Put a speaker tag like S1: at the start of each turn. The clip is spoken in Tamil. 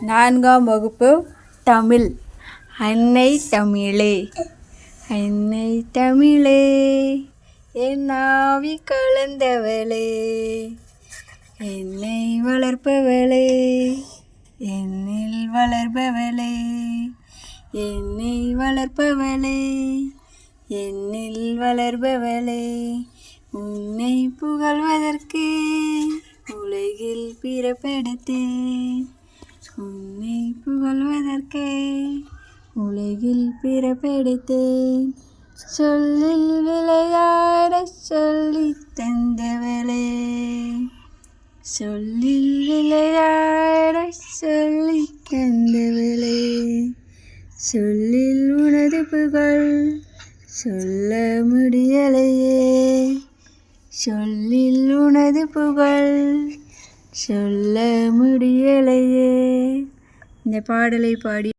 S1: நான்காம் வகுப்பு தமிழ். அன்னை தமிழே அன்னை தமிழே என் ஆவி கலந்தவளே என்னை வளர்ப்பவளே என்னில் வளர்பவளே என்னை வளர்ப்பவளே என்னில் வளர்பவளே உன்னை புகழ்வதற்கு உலகில் பிறப்பெடுத்தேன். உன்னை புகழ்வதற்கே உலகில் பிறப்பெடுத்தேன். சொல்லில் விளையாட சொல்லி தந்தவளே. சொல்லில் விளையாட சொல்லி தந்தவளே. சொல்லில் உனது புகழ் சொல்ல முடியலையே. சொல்லில் உனது புகழ் சொல்ல முடியலை இந்த பாடலை பாடி